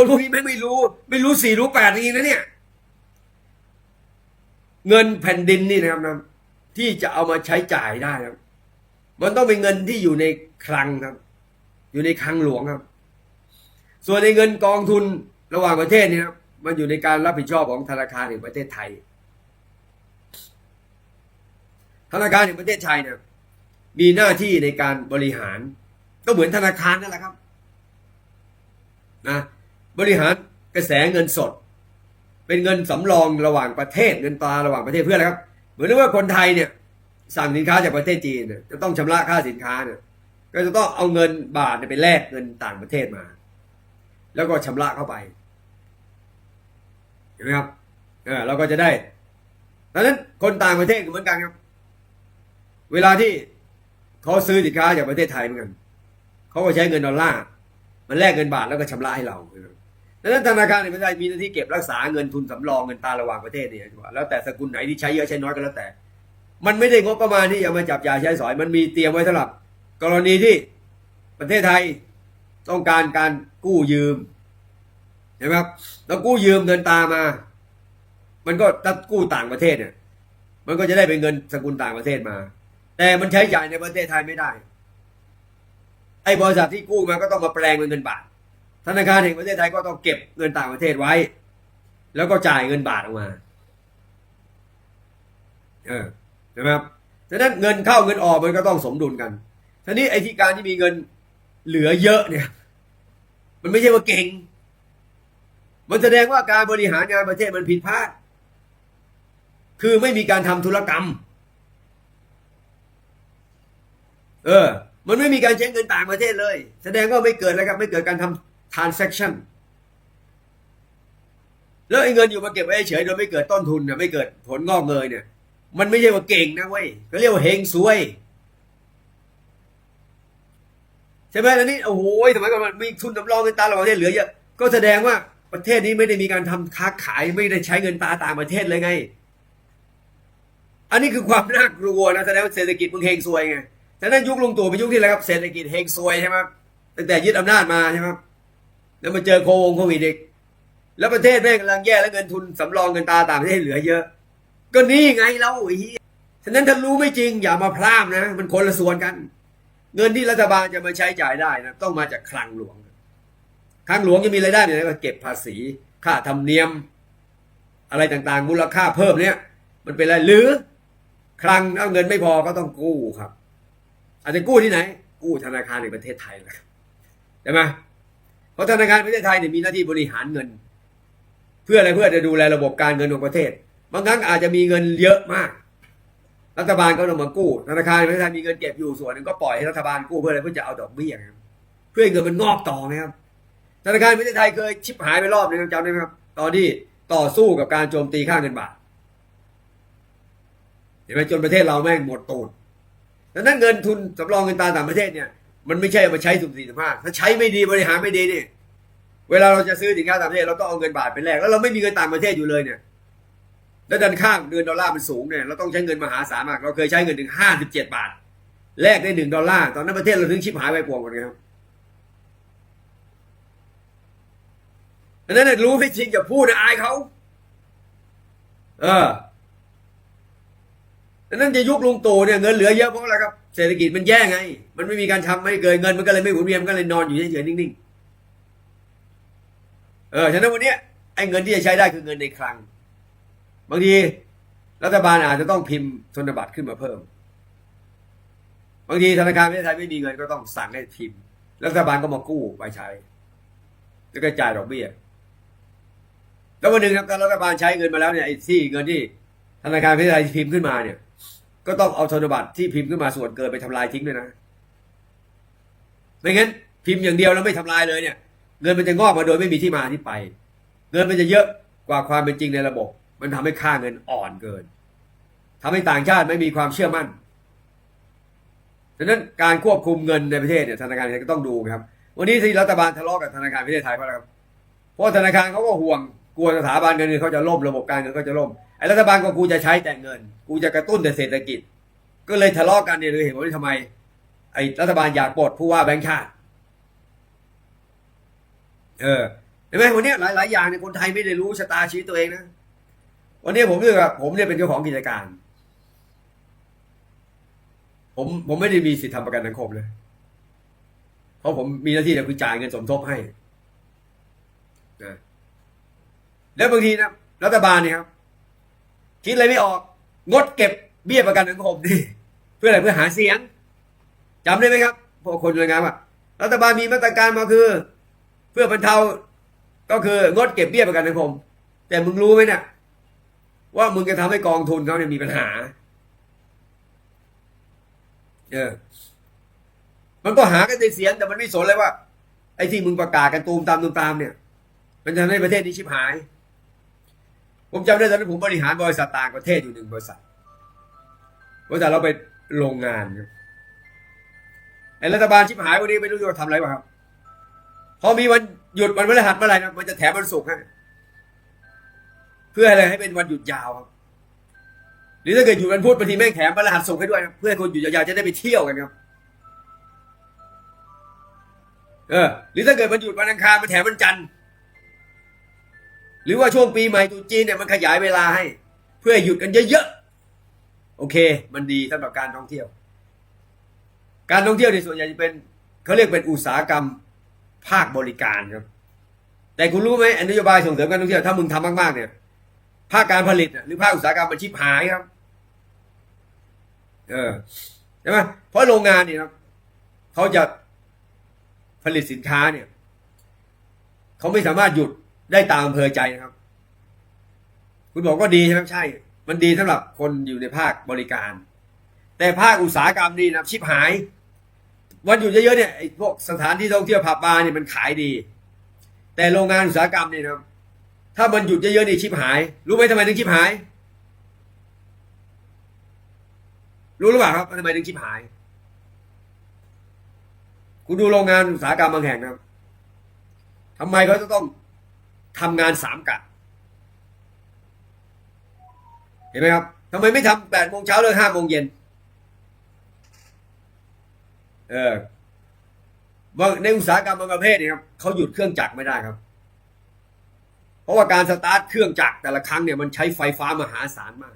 คนพวกนี้ไม่ไม่รู้ ไม่รู้สี่รู้แปดรีนะเนี่ย เงินแผ่นดินนี่นะครับนะที่จะเอามาใช้จ่ายได้ครับมันต้องเป็นเงินที่อยู่ในคลังครับ อยู่ในคลังหลวงครับ ส่วนในเงินกองทุนระหว่างประเทศนี่ครับมันอยู่ในการรับผิดชอบของธนาคารแห่งประเทศไทย ธนาคารแห่งประเทศไทยเนี่ยมีหน้าที่ในการบริหาร ก็เหมือนธนาคารนั่นแหละครับ นะ บริหารกระแสเงินสด เป็นเงินสำรองระหว่างประเทศเงินตราระหว่างประเทศเพื่ออะไรครับ เหมือนว่าคนไทยเนี่ยสั่งสินค้าจากประเทศจีนจะต้องชำระค่าสินค้าเนี่ยก็จะต้องเอาเงินบาทเนี่ยไปแลกเงินต่างประเทศมา แล้วก็ชำระเข้าไปเห็นไหมครับเออเราก็จะได้ดังนั้นคนต่างประเทศก็เหมือนกันครับ เวลาที่เขาซื้อสินค้าจากประเทศไทยเหมือนกันเขาก็ใช้เงินดอลลาร์มันแลกเงินบาทแล้วก็ชำระให้เรา ดังนั้นธนาคารในประเทศไทยมีหน้าที่เก็บรักษาเงินทุนสำรองเงินตราระหว่างประเทศเนี่ยแล้วแต่สกุลไหนที่ใช้เยอะใช้น้อยก็แล้วแต่ มันไม่ได้งบประมาณที่จะมาจับจ่ายใช้สอย มันมีเตรียมไว้สำหรับ กรณีที่ประเทศไทยต้องการการกู้ยืมเห็นไหมครับแล้วกู้ยืมเงินตามา มันก็ถ้ากู้ต่างประเทศเนี่ยมันก็จะได้เป็นเงินสกุลต่างประเทศมา แต่มันใช้จ่ายในประเทศไทยไม่ได้ ไอ้บริษัทที่กู้มาก็ต้องมาแปลงเป็นเงินบาท ธนาคารแห่งประเทศไทยก็ต้องเก็บเงินต่างประเทศไว้ แล้วก็จ่ายเงินบาทออกมา เออใช่ไหมครับฉะนั้นเงินเข้าเงินออกมันก็ต้องสมดุลกันทีนี้ไอ้ที่การที่มีเงินเหลือเยอะเนี่ย มันไม่ใช่ว่าเก่ง มันแสดงว่าการบริหารงานประเทศมันผิดพลาด คือไม่มีการทำธุรกรรม เออ มันไม่มีการใช้เงินต่างประเทศเลย แสดงว่าไม่เกิดแล้วครับ ไม่เกิดการทำ transaction แล้วไอ้เงินอยู่มาเก็บไว้เฉยโดยไม่เกิดต้นทุนเนี่ยไม่เกิดผลงอกเงยเนี่ย มันไม่ใช่ว่าเก่งนะเว้ยก็เรียกว่าเฮงซวยใช่ไหมแล้วนี่โอ้โหสมัยก่อนมันมีทุนสำรองเงินตราระหว่างประเทศเหลือเยอะก็แสดงว่าประเทศนี้ไม่ได้มีการทำค้าขายไม่ได้ใช้เงินตาต่างประเทศเลยไง อันนี้คือความน่ากลัวนะแสดงว่าเศรษฐกิจมึงเฮงซวยไงฉะนั้นยุคลงตู่เป็นยุคที่อะไรครับเศรษฐกิจเฮงซวยใช่ไหมตั้งแต่ยึดอำนาจมาใช่ไหม แล้วมาเจอโควงโควิดอีกแล้วประเทศแม่งกำลังแย่แล้วเงินทุนสำรองเงินตาต่างประเทศเหลือเยอะ ก็นี่ไงเราไอ้เหี้ยฉะนั้นถ้ารู้ไม่จริงอย่ามาพลาดนะ มันคนละส่วนกัน เงินที่รัฐบาลจะมาใช้จ่ายได้นะต้องมาจากคลังหลวงคลังหลวงจะมีรายได้เนี่ยก็เก็บภาษี ค่าธรรมเนียม อะไรต่างๆ มูลค่าเพิ่มเนี่ย มันเป็นอะไรหรือคลังเอาเงินไม่พอก็ต้องกู้ครับ อาจจะกู้ที่ไหน กู้ธนาคารในประเทศไทยแหละใช่ไหม ราะธนาคารประเทศไทยเนี่ยมีหน้าที่บริหารเงิน เพื่ออะไรเพื่อจะดูแลระบบการเงินของประเทศ บางครั้งอาจจะมีเงินเยอะมาก รัฐบาลก็ต้องมากู้ ธนาคารประเทศไทยมีเงินเก็บอยู่ส่วนหนึ่งก็ปล่อยให้รัฐบาลกู้เพื่ออะไรเพื่อจะเอาดอกเบี้ยเพื่อเงินมันงอกต่อนะครับธนาคารประเทศไทยเคยชิบหายไปรอบนึงจำได้ไหมครับ ตอนที่ต่อสู้กับการโจมตีค่าเงินบาทเห็นไหมจนประเทศเราแม่งหมดตูดดังนั้นเงินทุนสำรองเงินตราต่างประเทศเนี่ย มันไม่ใช่มาใช้สุ่มสี่สุ่มห้าถ้าใช้ไม่ดีบริหารไม่ดีนี่เวลาเราจะซื้อสินค้าต่างประเทศเราต้องเอาเงินบาทไปแลกแล้วเราไม่มีเงินต่างประเทศอยู่เลยเนี่ยแล้วดันข้างเดือนดอลลาร์มันสูงเนี่ยเราต้องใช้เงินมหาศาลมาก เราเคยใช้เงินถึงห้าสิบเจ็ดบาทแลกได้หนึ่งดอลลาร์ตอนนั้นประเทศเราถึงชิบหายไปปวงหมดเลยครับดังนั้นรู้ไม่จริงอย่าพูดนะอายเขาเออดังนั้นจะยุคลุงตู่เนี่ยเงินเหลือเยอะเพราะอะไรครับ เศรษฐกิจมันแย่ไง มันไม่มีการทำไม่เกินเงินมันก็เลยไม่หมุนเวียนมันก็เลยนอนอยู่เฉยๆนิ่งๆ เออ ฉะนั้นวันนี้ไอ้เงินที่จะใช้ได้คือเงินในคลัง บางทีรัฐบาลอาจจะต้องพิมพ์ธนบัตรขึ้นมาเพิ่ม บางทีธนาคารประเทศไทยไม่มีเงินก็ต้องสั่งให้พิมพ์ รัฐบาลก็มากู้ไปใช้ แล้วก็จ่ายดอกเบี้ย แล้ววันหนึ่งครับถ้ารัฐบาลใช้เงินมาแล้วเนี่ยไอ้ที่เงินที่ธนาคารประเทศไทยพิมพ์ขึ้นมาเนี่ย ก็ต้องเอาธนบัตรที่พิมพ์ขึ้นมาส่วนเกินไปทำลายทิ้งด้วยนะ ไม่งั้นพิมพ์อย่างเดียวแล้วไม่ทำลายเลยเนี่ย เงินมันจะงอกมาโดยไม่มีที่มาที่ไป เงินมันจะเยอะกว่าความเป็นจริงในระบบ มันทำให้ค่าเงินอ่อนเกินทำให้ต่างชาติไม่มีความเชื่อมั่นดังนั้นการควบคุมเงินในประเทศเนี่ยธนาคารไทยก็ต้องดูครับ วันนี้ที่รัฐบาลทะเลาะกับธนาคารประเทศไทยเพราะอะไรครับเพราะธนาคารเขาก็ห่วง กลัวสถาบันการเงินเขาจะล่มระบบการเงินเขาจะล่มไอ้รัฐบาลก็กูจะใช้แต่เงิน กูจะกระตุ้นแต่เศรษฐกิจ ก็เลยทะเลาะกันเนี่ยเลยเห็นว่าทำไม ไอ้รัฐบาลอยากปลดผู้ว่าแบงค์ชาติ เออเห็นไหมวันเนี้ยหลาย ๆ อย่างเนี่ยคนไทยไม่ได้รู้ชะตาชีวิตตัวเองนะวันนี้ผมเรียกว่าผมเนี่ยเป็นเจ้าของกิจการ ผมผมไม่ได้มีสิทธิทำประกันสังคมเลย เพราะผมมีหน้าที่จะคือจ่ายเงินสมทบให้นะ แล้วบางทีนะรัฐบาลเนี่ยครับคิดอะไรไม่ออก งดเก็บเบี้ยประกันสังคมนี่เพื่ออะไรเพื่อหาเสียงจำได้ไหมครับพวกคนรายงานว่ารัฐบาลมีมาตรการมาคือ เพื่อบรรเทาก็คืองดเก็บเบี้ยประกันสังคม แต่มึงรู้ไหมเนี่ยว่ามึงจะทำให้กองทุนเขาเนี่ยมีปัญหาเออมันก็หากันในเสียงแต่มันไม่สนเลยว่า ไอ้ที่มึงประกาศกันตูมตามตูมตามเนี่ย มันจะทำให้ประเทศนี้ชิบหาย ผมจำได้ตอนนั้นผมบริหารบริษัทต่างประเทศอยู่หนึ่งบริษัทบริษัทเราไปโรงงานครับไอ้รัฐบาลชิบหายวันนี้ไม่รู้จะทำอะไรวะครับ พอมีวันหยุดวันพฤหัสเมื่อไหร่นะมันจะแถมวันศุกร์ให้เพื่ออะไรให้เป็นวันหยุดยาวครับหรือถ้าเกิดหยุดวันพุธบางทีแม่งแถมวันพฤหัสศุกร์ให้ด้วยนะเพื่อคนหยุดยาวๆจะได้ไปเที่ยวกันครับเออหรือถ้าเกิดวันหยุดวันอังคารมันแถมวันจันทร์ หรือว่าช่วงปีใหม่ตุจีนเนี่ยมันขยายเวลาให้ เพื่อหยุดกันเยอะๆ โอเค มันดีสำหรับการท่องเที่ยว การท่องเที่ยวในส่วนใหญ่จะเป็นเขาเรียกเป็นอุตสาหกรรมภาคบริการครับ แต่คุณรู้ไหมอนโยบายส่งเสริมการท่องเที่ยวถ้ามึงทำมากๆเนี่ยภาคการผลิตหรือภาคอุตสาหกรรมมันชิบหายครับ เออใช่ไหมเพราะโรงงานเนี่ยครับเขาจะผลิตสินค้าเนี่ยเขาไม่สามารถหยุด ได้ตามอำเภอใจนะครับ คุณบอกว่าดีใช่ไหมใช่ มันดีสำหรับคนอยู่ในภาคบริการ แต่ภาคอุตสาหกรรมนี่นะชิบหาย วันหยุดเยอะๆเนี่ยไอ้พวกสถานที่ท่องเที่ยวผับบาร์เนี่ยมันขายดี แต่โรงงานอุตสาหกรรมนี่นะถ้ามันหยุดเยอะๆนี่ชิบหาย รู้ไหมทำไมถึงชิบหาย รู้หรือเปล่าครับทำไมถึงชิบหาย คุณดูโรงงานอุตสาหกรรมบางแห่งนะครับทำไมเขาจะต้อง ทำงานสามกะ เห็นไหมครับทำไมไม่ทำแปดโมงเช้าเลิกห้าโมงเย็นเออว่าในอุตสาหกรรมบางประเภทเนี่ยครับเขาหยุดเครื่องจักรไม่ได้ครับ เพราะว่าการสตาร์ทเครื่องจักรแต่ละครั้งเนี่ยมันใช้ไฟฟ้ามหาศาลมาก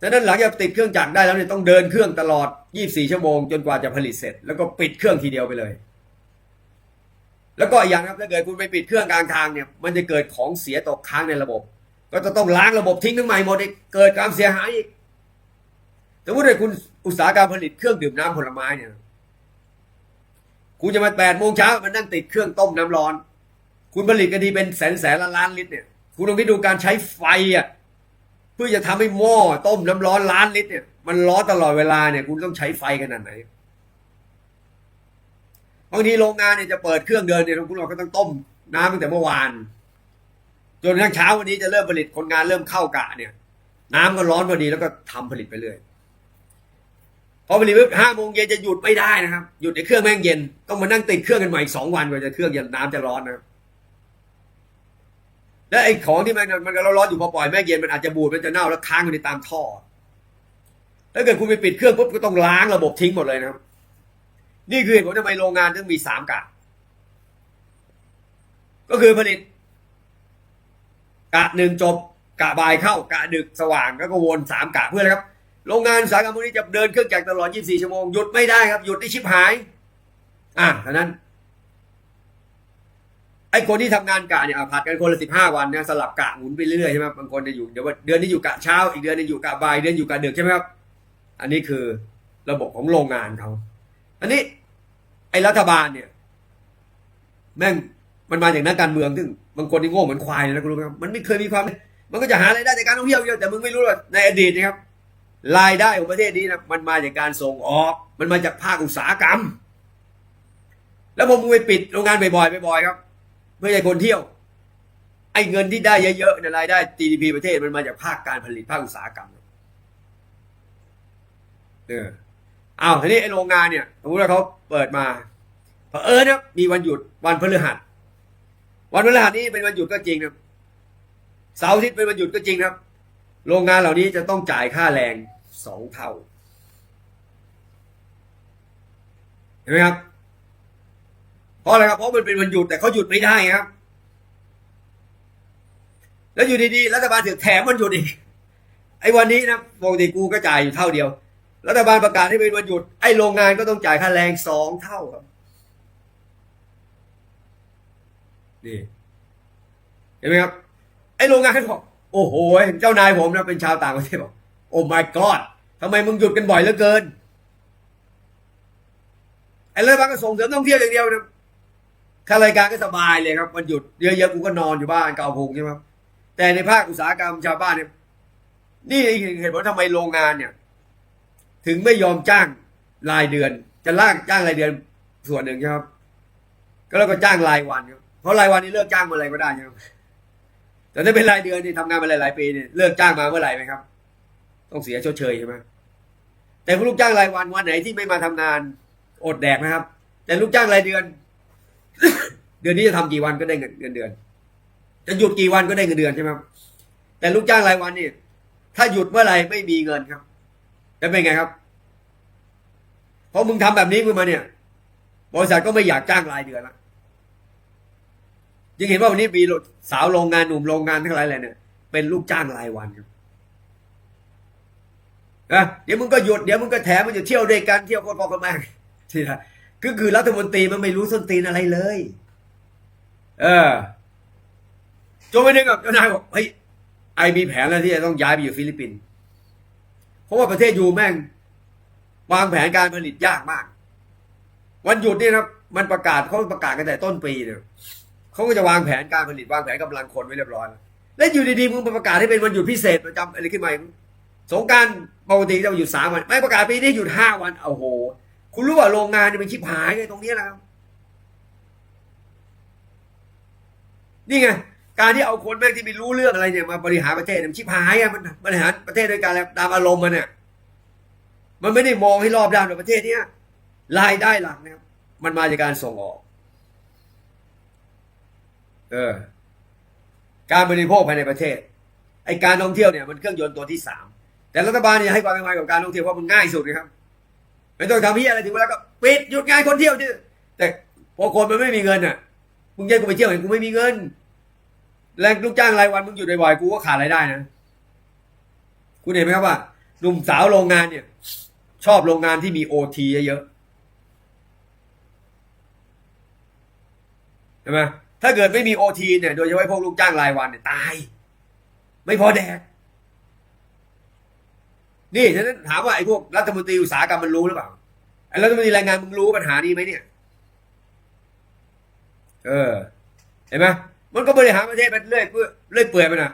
ดังนั้นหลังจากติดเครื่องจักรได้แล้วเนี่ยต้องเดินเครื่องตลอด 24 ชั่วโมงจนกว่าจะผลิตเสร็จ แล้วก็ปิดเครื่องทีเดียวไปเลย แล้วก็อย่างครับถ้าเกิดคุณไปปิดเครื่องกลางทางเนี่ยมันจะเกิดของเสียตกค้างในระบบ ก็จะต้องล้างระบบทิ้งทั้งใหม่หมดอีกเกิดความเสียหายอีกสมมติว่าคุณอุตสาหกรรมผลิตเครื่องดื่มน้ำผลไม้เนี่ยคุณจะมาแปดโมงเช้ามันนั่งติดเครื่องต้มน้ำร้อน คุณผลิตกันทีเป็นแสนแสนล้านล้านลิตรเนี่ย คุณลองคิดดูการใช้ไฟอะเพื่อจะทำให้หม้อต้มน้ำร้อนล้านลิตรเนี่ยมันร้อนตลอดเวลาเนี่ย คุณต้องใช้ไฟขนาดไหน บางทีโรงงานเนี่ยจะเปิดเครื่องเดินเนี่ยคุณเราก็ต้องต้มน้ำตั้งแต่เมื่อวาน จนทั่งเช้าวันนี้จะเริ่มผลิตคนงานเริ่มเข้ากะเนี่ย น้ำก็ร้อนพอดีแล้วก็ทำผลิตไปเรื่อยพอผลิตปุ๊บห้าโมงเย็นจะหยุดไม่ได้นะครับหยุดในเครื่องแม่งเย็นต้องมานั่งติดเครื่องกันใหม่อีกสองวันกว่าจะเครื่องเย็นน้ำจะร้อนนะและไอ้ของที่มันมันก็ร้อนอยู่พอปล่อยแม่งเย็นมันอาจจะบูดมันจะเน่าแล้วค้างอยู่ในตามท่อถ้าเกิดคุณไปปิดเครื่องปุ๊บก็ต้องล้างระบบทิ้งหมดเลยนะครับ นี่คือเหตุผลทำไมโรงงานต้องมีสามกะ ก็คือผลิต กะหนึ่งจบ กะบ่ายเข้ากะดึกสว่างแล้วก็วนสามกะเพื่ออะไรครับ โรงงานอุตสาหกรรมพวกนี้จะเดินเครื่องจักรตลอด 24 ชั่วโมงหยุดไม่ได้ครับ หยุดได้ชิบหาย อะฉะนั้น ไอ้คนที่ทำงานกะเนี่ยอะผัดกันคนละสิบห้าวันเนี่ยสลับกะหมุนไปเรื่อยใช่ไหมบางคนจะอยู่เดี๋ยวว่าเดือนนี้อยู่กะเช้าอีกเดือนนึงอยู่กะบ่ายเดือนอยู่กะดึกใช่ไหมครับ อันนี้คือระบบของโรงงานเขาอันนี้ ไอ้รัฐบาลเนี่ย แม่งมันมาจากนักการเมืองซึ่งบางคนที่โง่เหมือนควายนะคุณรู้ไหมครับมันไม่เคยมีความ มันก็จะหารายได้จากการท่องเที่ยวเยอะแต่มึงไม่รู้ว่าในอดีตนะครับรายได้ของประเทศนี้นะมันมาจากการส่งออก มันมาจากภาคอุตสาหกรรม แล้วพอมึงไปปิดโรงงานบ่อยๆบ่อยๆครับเพื่อให้คนเที่ยว ไอ้เงินที่ได้เยอะๆในรายได้ GDP ประเทศมันมาจากภาคการผลิตภาคอุตสาหกรรมเออ อ้าวทีนี้ไอ้โรงงานเนี่ยสมมติว่าเขาเปิดมาเผอิญนะมีวันหยุดวันพฤหัส วันพฤหัสนี้เป็นวันหยุดก็จริงนะเสาร์อาทิตย์เป็นวันหยุดก็จริงนะครับ โรงงานเหล่านี้จะต้องจ่ายค่าแรงสองเท่า เห็นไหมครับ เพราะอะไรครับ เพราะมันเป็นวันหยุดแต่เขาหยุดไม่ได้ครับ แล้วอยู่ดีๆ รัฐบาลถึงแถมมันหยุดอีก ไอ้วันนี้นะปกติกูก็จ่ายอยู่เท่าเดียว รัฐบาลประกาศให้เป็นวันหยุด ไอ้โรงงานก็ต้องจ่ายค่าแรงสองเท่าครับนี่เห็นไหมครับ ไอ้โรงงานเขาบอกโอ้โห เจ้านายผมนะเป็นชาวต่างประเทศบอกโอ้ my god ทำไมมึงหยุดกันบ่อยเหลือเกิน ไอ้รัฐบาลก็ส่งเสริมท่องเที่ยวอย่างเดียวนะข้ารายการก็สบายเลยครับวันหยุดเยอะๆกูก็นอนอยู่บ้านเกาพงใช่ไหมครับแต่ในภาคอุตสาหกรรมชาวบ้านเนี่ยนี่เหตุผลทำไมโรงงานเนี่ย ถึงไม่ยอมจ้างรายเดือน จะลากจ้างรายเดือนส่วนหนึ่งใช่ไหมครับ ก็แล้วก็จ้างรายวันครับเพราะรายวันนี้เลิกจ้างเมื่อไหรก็ได้ใช่ไหมแต่ถ้าเป็นรายเดือนนี่ทำงานมาหลายๆปีเนี่ยเลิกจ้างมาเมื่อไหร่ไหมครับ ต้องเสียชดเชยใช่ไหมแต่ผู้ลูกจ้างรายวันวันไหนที่ไม่มาทำงานอดแดกนะครับ แต่ลูกจ้างรายเดือน เดือนนี้จะทำกี่วันก็ได้เงินเงินเดือน จะหยุดกี่วันก็ได้เงินเดือนใช่ไหมแต่ลูกจ้างรายวันนี่ถ้าหยุดเมื่อไหร่ไม่มีเงินครับ แล้วเป็นไงครับเพราะมึงทำแบบนี้มึงมาเนี่ย บริษัทก็ไม่อยากจ้างรายเดือนละยังเห็นว่าวันนี้มีสาวโรงงานหนุ่มโรงงานทั้งหลายอะไรเนี่ย เป็นลูกจ้างรายวันครับนะเดี๋ยวมึงก็หยุดเดี๋ยวมึงก็แถมมันจะเที่ยวด้วยกันเที่ยวคนพอกันมากทีนะคือคือรัฐมนตรีมันไม่รู้ส้นตีนอะไรเลย เออจนไปนึงกับเจ้านายบอกเฮ้ยไอมีแผนแล้วที่จะต้องย้ายไปอยู่ฟิลิปปินส์ เพราะว่าประเทศยูแม่ง วางแผนการผลิตยากมาก วันหยุดนี่นะมันประกาศเขาประกาศกันแต่ต้นปีเนี่ยเขาก็จะวางแผนการผลิตวางแผนกำลังคนไว้เรียบร้อยแล้วแล้วอยู่ดีๆมึงประกาศให้เป็นวันหยุดพิเศษประจำอะไรขึ้นมาสงการปกติจะหยุดสามวันไม่ประกาศปีนี้หยุดห้าวันโอ้โห คุณรู้ว่าโรงงานเนี่ยมันชิบหายไงตรงนี้นะครับนี่ไง การที่เอาคนแม่งที่ไม่รู้เรื่องอะไรเนี่ยมาบริหารประเทศเนี่ยมันชิบหายอะมันบริหารประเทศโดยการอะไรตามอารมณ์มันเนี่ยมันไม่ได้มองให้รอบด้านในประเทศเนี้ยรายได้หลักนะครับมันมาจากการส่งออก เออ การบริโภคภายในประเทศ ไอการท่องเที่ยวเนี่ยมันเครื่องยนต์ตัวที่สามแต่รัฐบาลเนี่ยให้ความสำคัญกับการท่องเที่ยวเพราะมันง่ายสุดนะครับไม่ต้องทำพี่อะไรถึงเวลาก็ปิดหยุดงานคนเที่ยวที่แต่พอคนมันไม่มีเงินอะมึงแยกกูไปเที่ยวเห็นกูไม่มีเงิน แรงลูกจ้างรายวันมึงหยุดบ่อยๆกูก็ขาดรายได้นะคุณเห็นไหมครับว่าหนุ่มสาวโรงงานเนี่ย ชอบโรงงานที่มีโอทีเยอะๆใช่ไหมถ้าเกิดไม่มีโอทีเนี่ย โดยเฉพาะพวกลูกจ้างรายวันเนี่ยตาย ไม่พอแดกนี่ฉะนั้นถามว่าไอ้พวกรัฐมนตรีอุตสาหกรรมมันรู้หรือเปล่าไอ้รัฐมนตรีแรงงานมึงรู้ปัญหานี้ไหมเนี่ย เออ เห็นไหม มันก็บริหารประเทศไปเรื่อยเปื่อยเรื่อยเปื่อยไปนะ